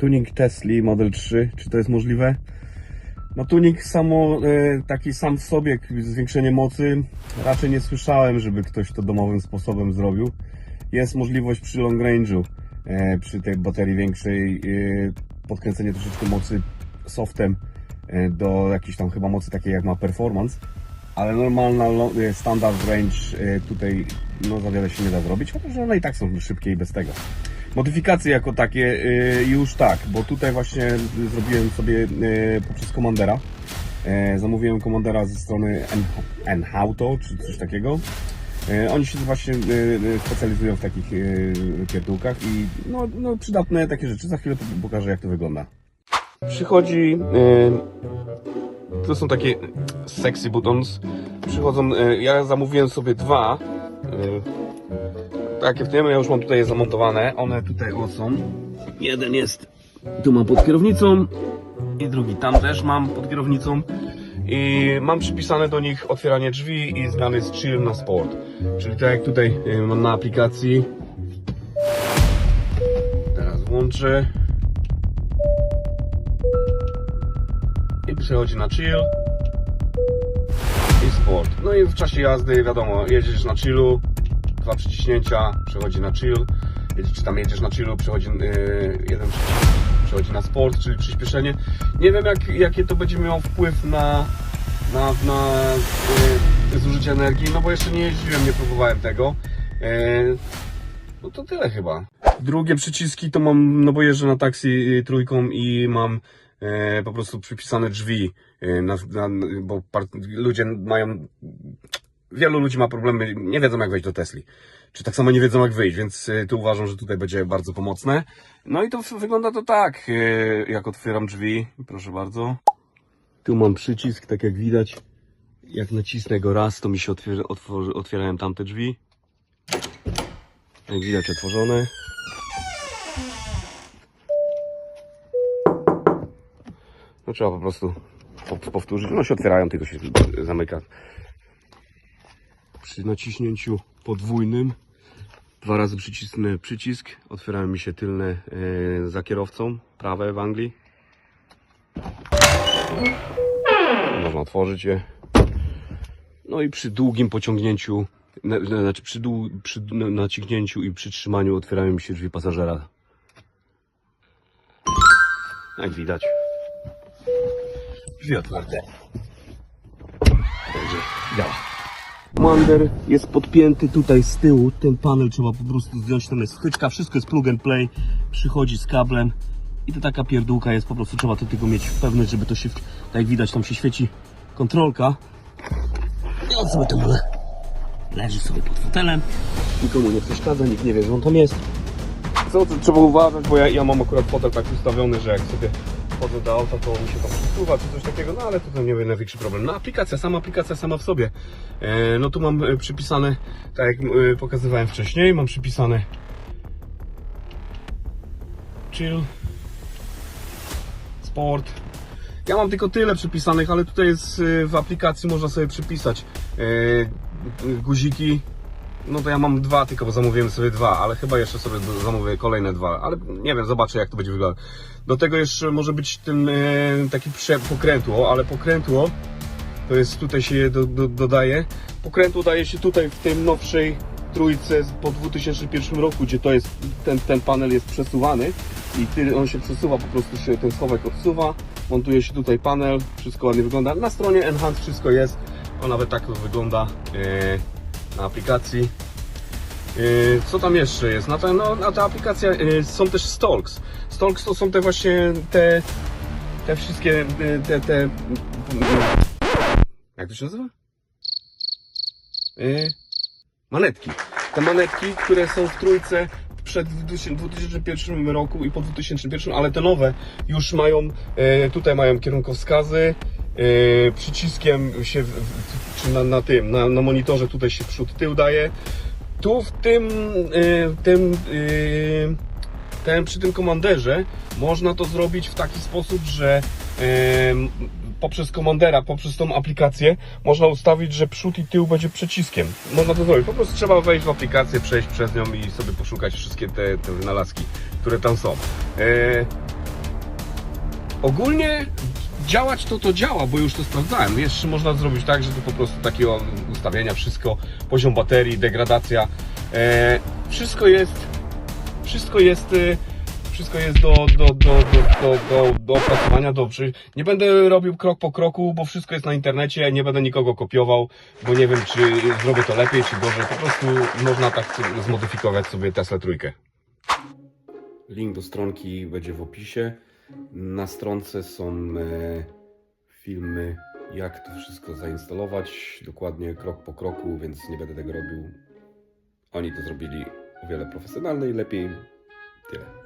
tuning Tesla Model 3, czy to jest możliwe? No tuning samo, e, taki sam w sobie, zwiększenie mocy, raczej nie słyszałem, żeby ktoś to domowym sposobem zrobił. Jest możliwość przy long range'u, e, przy tej baterii większej, e, podkręcenie troszeczkę mocy softem do jakiejś tam chyba mocy takiej jak ma performance, ale normalna standard range tutaj no za wiele się nie da zrobić, chociaż one i tak są szybkie i bez tego. Modyfikacje jako takie y, już tak, bo tutaj właśnie zrobiłem sobie y, poprzez komandera. E, Zamówiłem komandera ze strony En- Enhauto czy coś takiego. Oni się właśnie y, y, specjalizują w takich y, pierdółkach i no, no przydatne takie rzeczy. Za chwilę po- pokażę jak to wygląda. Przychodzi. y, To są takie sexy buttons. Przychodzą. y, Ja zamówiłem sobie dwa. Y, w tym, ja już mam tutaj je zamontowane. One tutaj o są. Jeden jest, tu mam pod kierownicą i drugi tam też mam pod kierownicą. I mam przypisane do nich otwieranie drzwi i zmiany z chill na sport. Czyli tak jak tutaj y, mam na aplikacji. Teraz włączę. I przechodzi na chill i sport. No i w czasie jazdy wiadomo, jedziesz na chillu, dwa przyciśnięcia, przechodzi na chill, czy tam jedziesz na chillu, przechodzi yy, jeden przechodzi na sport, czyli przyspieszenie. Nie wiem jak, jaki to będzie miało wpływ na, na, na yy, zużycie energii, no bo jeszcze nie jeździłem, nie próbowałem tego. Yy, no to tyle chyba. Drugie przyciski to mam, no bo jeżdżę na taksi y, trójką i mam e, po prostu przypisane drzwi, e, na, na, bo par, ludzie mają, wielu ludzi ma problemy, nie wiedzą jak wejść do Tesli. Czy tak samo nie wiedzą jak wyjść, więc e, tu uważam, że tutaj będzie bardzo pomocne. No i to wygląda to tak, e, jak otwieram drzwi, proszę bardzo. Tu mam przycisk, tak jak widać. Jak nacisnę go raz, to mi się otwier- otworzy, otwierają tamte drzwi. Jak widać otworzone. No trzeba po prostu po- powtórzyć. No się otwierają, tylko się zamyka. Przy naciśnięciu podwójnym dwa razy przycisnę przycisk. Otwierają mi się tylne e, za kierowcą, prawe w Anglii. Można otworzyć je. No i przy długim pociągnięciu, na, na- znaczy przy, dłu, przy na- naciśnięciu i przytrzymaniu otwierają mi się drzwi pasażera. Jak widać. Drzwi otwarte. Także działa. Commander jest podpięty tutaj z tyłu. Ten panel trzeba po prostu zdjąć. Tam jest wtyczka, wszystko jest plug and play. Przychodzi z kablem. I to taka pierdółka jest, po prostu trzeba to tylko mieć pewność, żeby to się, tak jak widać, tam się świeci kontrolka. I on sobie tam le- leży sobie pod fotelem. Nikomu nie przeszkadza, nikt nie wie, że on tam jest. Co to trzeba uważać, bo ja, ja mam akurat fotel tak ustawiony, że jak sobie wchodzę do auta, to mi się tam przesuwa czy coś takiego, no ale to nie będzie największy problem. No aplikacja, sama aplikacja sama w sobie. E, no tu mam e, przypisane, tak jak e, pokazywałem wcześniej, mam przypisane chill, sport. Ja mam tylko tyle przypisanych, ale tutaj jest w aplikacji można sobie przypisać guziki. No to ja mam dwa tylko, bo zamówiłem sobie dwa, ale chyba jeszcze sobie zamówię kolejne dwa, ale nie wiem, zobaczę jak to będzie wyglądać. Do tego jeszcze może być ten e, taki pokrętło, ale pokrętło to jest tutaj się do, do, dodaje. Pokrętło daje się tutaj w tej nowszej trójce po 2001 roku, gdzie to jest, ten, ten panel jest przesuwany i ty, on się przesuwa, po prostu się ten schowek odsuwa, montuje się tutaj panel, wszystko ładnie wygląda. Na stronie Enhance wszystko jest, o nawet tak wygląda e, aplikacji. E, Co tam jeszcze jest? Na ta, no, na ta aplikacja e, są też Stalks. Stalks to są te właśnie te, te wszystkie e, te, te jak to się nazywa? Manetki. Te manetki, które są w trójce przed 2001 roku i po 2001, ale te nowe już mają, tutaj mają kierunkowskazy, e, przyciskiem się, w- w- na, na tym, na, na monitorze tutaj się przód, tył daje. Tu w tym, e, tym, e, ten, przy tym komanderze można to zrobić w taki sposób, że em, poprzez komandera, poprzez tą aplikację można ustawić, że przód i tył będzie przyciskiem. Można to zrobić. Po prostu trzeba wejść w aplikację, przejść przez nią i sobie poszukać wszystkie te, te wynalazki, które tam są. E, Ogólnie działać to to działa, bo już to sprawdzałem. Jeszcze można zrobić tak, że to po prostu takie ustawienia, wszystko, poziom baterii, degradacja. E, wszystko jest, wszystko jest, e, wszystko jest do, do, do, do, do, do, do opracowania dobrze. Nie będę robił krok po kroku, bo wszystko jest na internecie, nie będę nikogo kopiował, bo nie wiem, czy zrobię to lepiej, czy gorzej. Po prostu można tak zmodyfikować sobie Tesla trójkę. Link do stronki będzie w opisie. Na stronce są e, filmy, jak to wszystko zainstalować, dokładnie krok po kroku, więc nie będę tego robił. Oni to zrobili o wiele profesjonalniej, lepiej. Tyle.